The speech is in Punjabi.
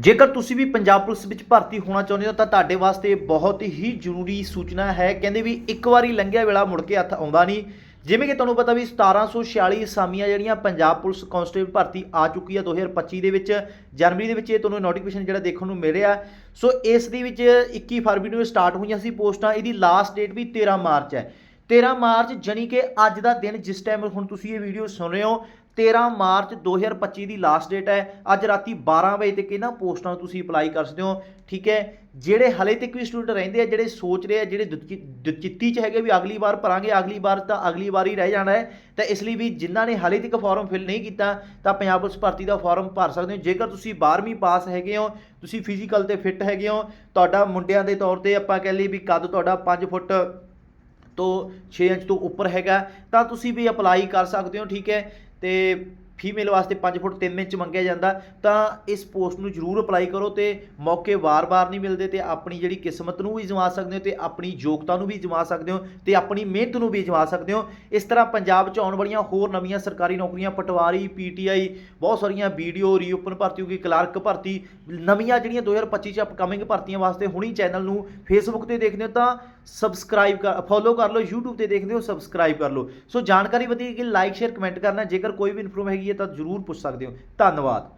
ਜੇਕਰ ਤੁਸੀਂ ਵੀ ਪੰਜਾਬ ਪੁਲਿਸ ਵਿੱਚ ਭਰਤੀ ਹੋਣਾ ਚਾਹੁੰਦੇ ਹੋ ਤਾਂ ਤੁਹਾਡੇ ਵਾਸਤੇ ਬਹੁਤ ਹੀ ਜ਼ਰੂਰੀ ਸੂਚਨਾ ਹੈ। ਕਹਿੰਦੇ ਵੀ ਇੱਕ ਵਾਰੀ ਲੰਘਿਆ ਵੇਲਾ ਮੁੜ ਕੇ ਹੱਥ ਆਉਂਦਾ ਨਹੀਂ। ਜਿਵੇਂ ਕਿ ਤੁਹਾਨੂੰ ਪਤਾ ਵੀ 1746 ਅਸਾਮੀਆਂ ਜਿਹੜੀਆਂ ਪੰਜਾਬ ਪੁਲਿਸ ਕਾਂਸਟੇਬਲ ਭਰਤੀ ਆ ਚੁੱਕੀ ਆ 2025 ਦੇ ਵਿੱਚ, ਜਨਵਰੀ ਦੇ ਵਿੱਚ ਇਹ ਤੁਹਾਨੂੰ ਨੋਟੀਫਿਕੇਸ਼ਨ ਜਿਹੜਾ ਦੇਖਣ ਨੂੰ ਮਿਲਿਆ ਸੋ ਇਸ ਦੇ ਵਿੱਚ 21 ਫਰਵਰੀ ਨੂੰ ਸਟਾਰਟ ਹੋਈਆਂ ਸੀ ਪੋਸਟਾਂ। ਇਹਦੀ ਲਾਸਟ ਡੇਟ ਵੀ 13 ਮਾਰਚ ਹੈ। 13 ਮਾਰਚ ਜਾਣੀ ਕਿ ਅੱਜ ਦਾ ਦਿਨ ਜਿਸ ਟਾਈਮ ਹੁਣ ਤੁਸੀਂ ਇਹ ਵੀਡੀਓ ਸੁਣ ਰਹੇ ਹੋ 13 ਮਾਰਚ 2025 ਦੀ ਲਾਸਟ ਡੇਟ ਹੈ। ਅੱਜ ਰਾਤੀ 12 ਵਜੇ ਤੱਕ ਇਹਨਾਂ ਪੋਸਟਾਂ ਨੂੰ ਤੁਸੀਂ ਅਪਲਾਈ ਕਰ ਸਕਦੇ ਹੋ, ਠੀਕ ਹੈ? ਜਿਹੜੇ ਹਲੇ ਤੱਕ ਵੀ ਸਟੂਡੈਂਟ ਰਹਿੰਦੇ ਆ, ਜਿਹੜੇ ਸੋਚ ਰਹੇ ਆ, ਜਿਹੜੇ ਦੁਚਿ- ਦੁਚਿੱਤੀ ਚ ਹੈਗੇ ਵੀ ਅਗਲੀ ਵਾਰ ਭਰਾਂਗੇ, ਅਗਲੀ ਵਾਰ ਤਾਂ ਅਗਲੀ ਵਾਰ ਹੀ ਰਹਿ ਜਾਣਾ ਹੈ, ਤਾਂ ਇਸ ਲਈ ਵੀ ਜਿਨ੍ਹਾਂ ਨੇ ਹਲੇ ਤੱਕ ਫਾਰਮ ਫਿਲ ਨਹੀਂ ਕੀਤਾ, ਤਾਂ ਪੰਜਾਬ ਪੁਲਿਸ ਭਰਤੀ ਦਾ ਫਾਰਮ ਭਰ ਸਕਦੇ ਹੋ। ਜੇਕਰ ਤੁਸੀਂ 12ਵੀਂ ਪਾਸ ਹੈਗੇ ਹੋ, ਤੁਸੀਂ ਫਿਜ਼ੀਕਲ ਤੇ ਫਿੱਟ ਹੈਗੇ ਹੋ, ਤੁਹਾਡਾ ਮੁੰਡਿਆਂ ਦੇ ਤੌਰ ਤੇ ਆਪਾਂ ਕਹਿ ਲਈ ਵੀ ਕੱਦ ਤੁਹਾਡਾ 5 ਫੁੱਟ ਤੋਂ 6 ਇੰਚ ਤੋਂ ਉੱਪਰ ਹੈਗਾ, ਤਾਂ ਤੁਸੀਂ ਵੀ ਅਪਲਾਈ ਕਰ ਸਕਦੇ ਹੋ, ਠੀਕ ਹੈ? ਤੇ ਫੀਮੇਲ ਵਾਸਤੇ 5 ਫੁੱਟ 3 ਇੰਚ ਮੰਗਿਆ ਜਾਂਦਾ, ਤਾਂ ਇਸ ਪੋਸਟ ਨੂੰ ਜਰੂਰ ਅਪਲਾਈ ਕਰੋ ਤੇ ਮੌਕੇ ਵਾਰ-ਵਾਰ ਨਹੀਂ ਮਿਲਦੇ ਤੇ ਆਪਣੀ ਜਿਹੜੀ ਕਿਸਮਤ ਨੂੰ ਵੀ ਜਮਾ ਸਕਦੇ ਹੋ ਤੇ ਆਪਣੀ ਯੋਗਤਾ ਨੂੰ ਵੀ ਜਮਾ ਸਕਦੇ ਹੋ ਤੇ ਆਪਣੀ ਮਿਹਨਤ ਨੂੰ ਵੀ ਜਮਾ ਸਕਦੇ ਹੋ। ਇਸ ਤਰ੍ਹਾਂ ਪੰਜਾਬ 'ਚ ਆਉਣ ਵਾਲੀਆਂ ਹੋਰ ਨਵੀਆਂ ਸਰਕਾਰੀ ਨੌਕਰੀਆਂ, ਪਟਵਾਰੀ, ਪੀਟੀਆਈ, ਬਹੁਤ ਸਾਰੀਆਂ ਵੀਡੀਓ, ਰੀਓਪਨ ਭਰਤੀ ਹੋਗੀ ਕਲਰਕ ਭਰਤੀ, ਨਵੀਆਂ ਜਿਹੜੀਆਂ 2025 ਚ ਅਪਕਮਿੰਗ ਭਰਤੀਆਂ ਵਾਸਤੇ ਹੁਣੀ ਚੈਨਲ ਨੂੰ ਫੇਸਬੁੱਕ ਤੇ ਦੇਖਦੇ ਹੋ ਤਾਂ ਸਬਸਕ੍ਰਾਈਬ ਕਰ ਫੋਲੋ ਕਰ ਲਓ, YouTube ਤੇ ਦੇਖਦੇ ਹੋ ਸਬਸਕ੍ਰਾਈਬ ਕਰ ਲਓ। ਸੋ ਜਾਣਕਾਰੀ ਵਧੀ ਕਿ ਲਾਈਕ ਸ਼ੇਅਰ ਕਮੈਂਟ ਕਰਨਾ। ਜੇਕਰ ਕੋਈ ਵੀ ਇਨਫੋਰਮ ਹੈਗੀ ਹੈ ਤਾਂ ਜਰੂਰ ਪੁੱਛ ਸਕਦੇ ਹੋ। ਧੰਨਵਾਦ।